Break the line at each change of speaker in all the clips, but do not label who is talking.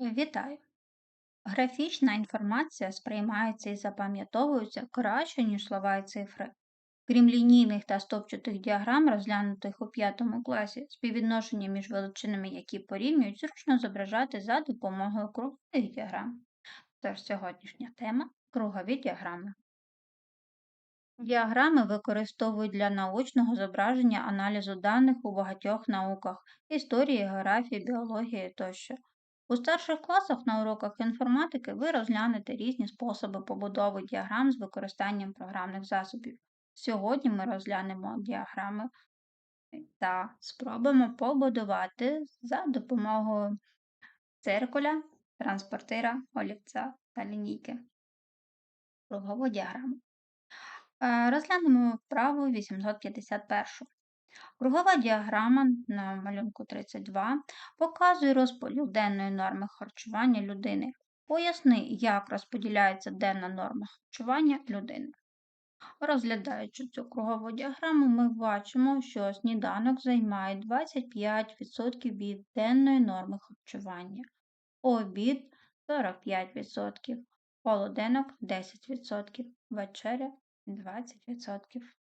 Вітаю! Графічна інформація сприймається і запам'ятовується краще, ніж слова і цифри. Крім лінійних та стовпчатих діаграм, розглянутих у п'ятому класі, співвідношення між величинами, які порівнюють, зручно зображати за допомогою кругових діаграм. Тож сьогоднішня тема кругові діаграми. Діаграми використовують для научного зображення аналізу даних у багатьох науках історії, географії, біології тощо. У старших класах на уроках інформатики ви розглянете різні способи побудови діаграм з використанням програмних засобів. Сьогодні ми розглянемо діаграми та спробуємо побудувати за допомогою циркуля, транспортира, олівця та лінійки. Кругову діаграму. Е, розглянемо вправу 851. Кругова діаграма на малюнку 32 показує розподіл денної норми харчування людини. Поясни, як розподіляється денна норма харчування людини. Розглядаючи цю кругову діаграму, ми бачимо, що сніданок займає 25% від денної норми харчування, обід 45%, полуденок 10%, вечеря 20%.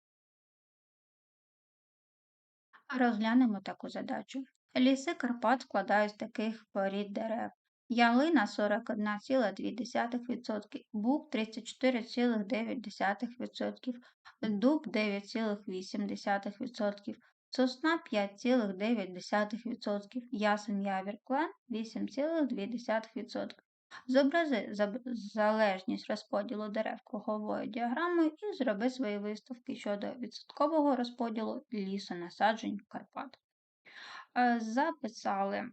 Розглянемо таку задачу. Ліси Карпат складають з таких порід дерев. Ялина 41,2%, бук 34,9%, дуб 9,8%, сосна 5,9%, ясен явір клен 8,2%. Зобрази залежність розподілу дерев круговою діаграмою і зроби свої виставки щодо відсоткового розподілу лісонасаджень Карпат. Е, записали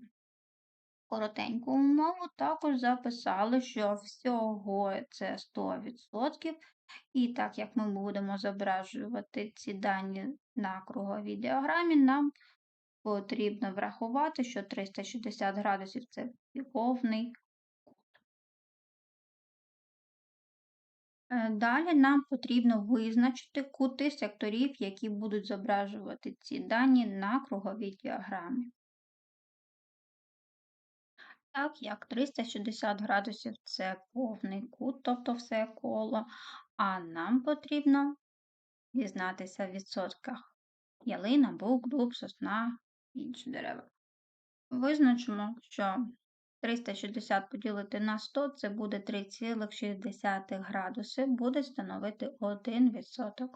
коротеньку умову, також записали, що всього це 100%. І так як ми будемо зображувати ці дані на круговій діаграмі, нам потрібно врахувати, що 360 градусів це повний далі нам потрібно визначити кути секторів, які будуть зображувати ці дані на круговій діаграмі. Так як 360 градусів це повний кут, тобто все коло, а нам потрібно дізнатися в відсотках ялина, бук, дуб, сосна, інші дерева. Визначимо, що 360 поділити на 100 це буде 3,6 градуси, буде становити 1%.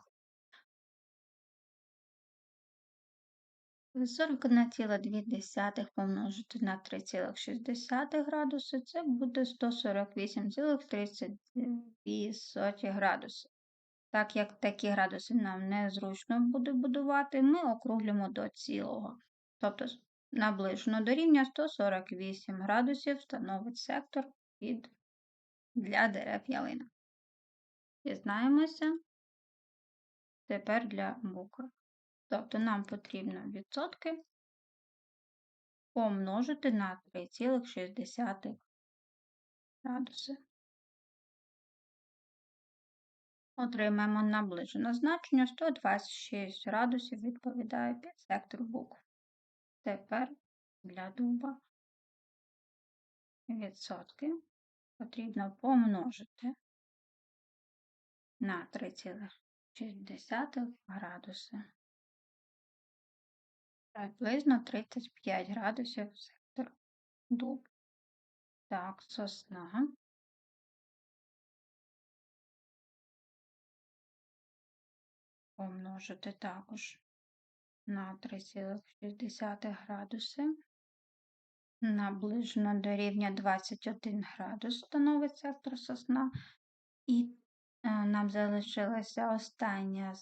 41,2 помножити на 3,6 градуси, це буде 148,32 градуси. Так як такі градуси нам незручно буде будувати, ми округлюємо до цілого. Тобто Наближено до рівня 148 градусів становить сектор під для дерев ялина. Дізнаємося тепер для бука. Тобто нам потрібно відсотки помножити на 3,6 градуси. Отримаємо наближене значення 126 градусів відповідає під сектор букв. Тепер для дуба відсотки потрібно помножити на 3,6 градуси. Приблизно 35 градусів сектор дуб. Так, сосна. Помножити також на 3,6 градуси. Наближено до рівня 21 градус становить сектор сосна. І е, нам залишилося остання,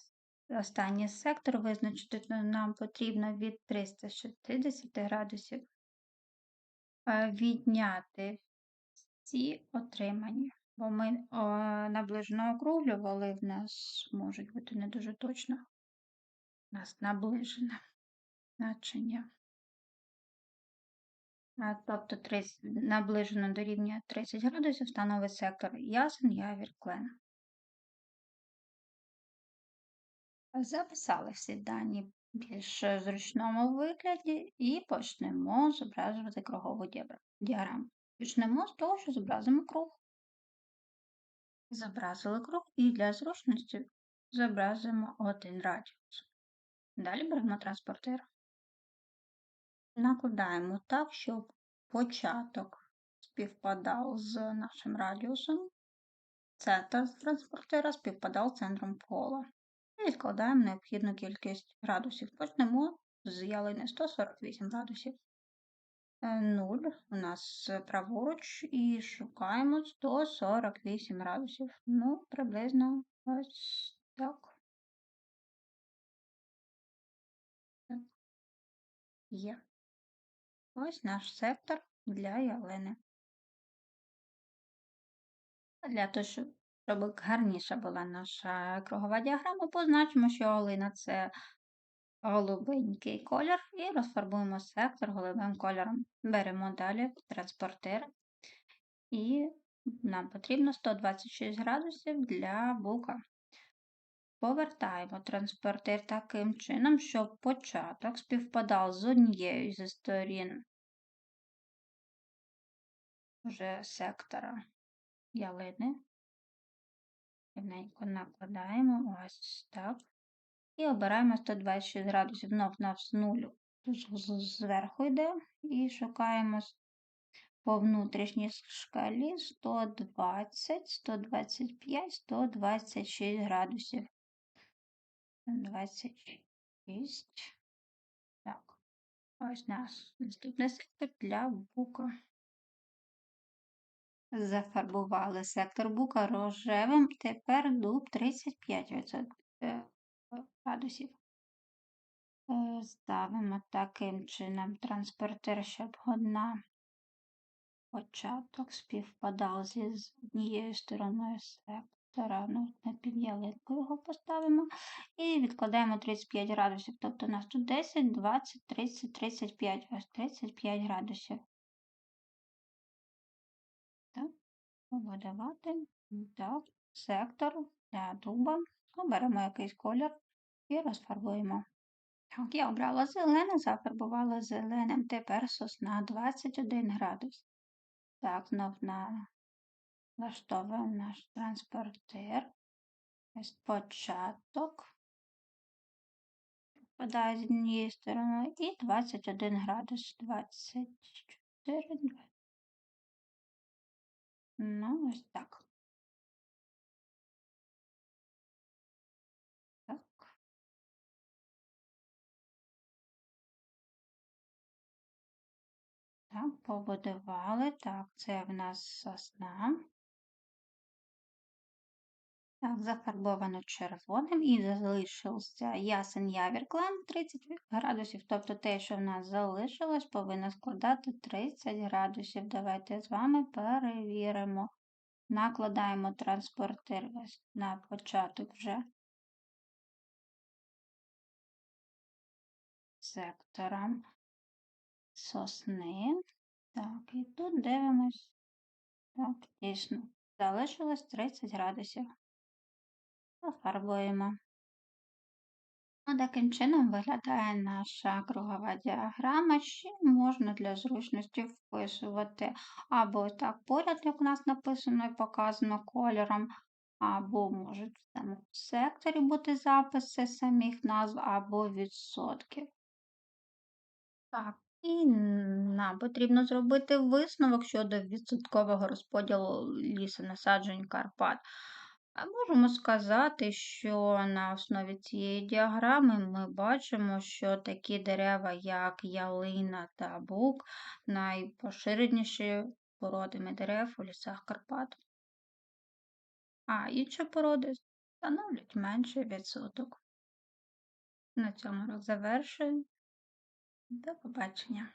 останній сектор визначити, нам потрібно від 360 градусів е, відняти ці отримані. Бо ми наближено округлювали, в нас можуть бути не дуже точно у нас наближене значення. Тобто 30, наближено до рівня 30 градусів становить сектор ясен явір клен. Записали всі дані в більш зручному вигляді і почнемо зображувати кругову діаграму. Почнемо з того, що зобразимо круг. Зобразили круг і для зручності зобразимо один радіус. Далі беремо транспортир. Накладаємо так, щоб початок співпадав з нашим радіусом. Центр транспортира співпадав з центром кола. І відкладаємо необхідну кількість градусів. Почнемо з ялини 148 градусів. 0 е, у нас праворуч і шукаємо 148 градусів. Ну, приблизно ось так. Є. Ось наш сектор для ялини. Для того, щоб гарніша була наша кругова діаграма, позначимо, що ялина це голубенький колір і розфарбуємо сектор голубим кольором. Беремо далі транспортир і нам потрібно 126 градусів для бука. Повертаємо транспортир таким чином, щоб початок співпадав з однією зі сторін вже сектора ялини. Рівненько накладаємо ось так. І обираємо 126 градусів знов на нулю. Зверху йде і шукаємо по внутрішній шкалі 120, 125, 126 градусів. 26. Так. Ось наш наступний сектор для бука. Зафарбували сектор бука рожевим. Тепер дуб 35% градусів. Е, ставимо таким чином транспортер, щоб одна початок співпадав зі однією стороною сектора. Ну, на під ялинку його поставимо. І відкладаємо 35 градусів. Тобто у нас тут 10, 20, 30, 35, ось 35 градусів. Так, видавати. Так, сектор для дуба. Оберемо якийсь колір і розфарбуємо. Так, я обрала зелене, зафарбувала зеленим. Тепер сосна 21 градус. Так, знов на влаштовуємо наш транспортир. Ось початок. Впадає з однієї сторони і 21 градус. 24, 20. Ну, ось так. Так, побудували. Так, це в нас сосна. Зафарбовано червоним і залишився ясен явір клан 30 градусів. Тобто те, що в нас залишилось, повинно складати 30 градусів. Давайте з вами перевіримо. Накладаємо транспортир на початок вже сектора сосни. Так, і тут дивимось. Так, дійсно. Залишилось 30 градусів. Пофарбуємо. Ну, таким чином виглядає наша кругова діаграма, ще можна для зручності вписувати або так поряд, як у нас написано і показано кольором, або можуть в цьому секторі бути записи самих назв, або відсотків. Так, і нам потрібно зробити висновок щодо відсоткового розподілу лісонасаджень Карпат. Можемо сказати, що на основі цієї діаграми ми бачимо, що такі дерева, як ялина та бук, найпоширеніші породами дерев у лісах Карпат. А інші породи становлять менший відсоток. На цьому завершую. До побачення!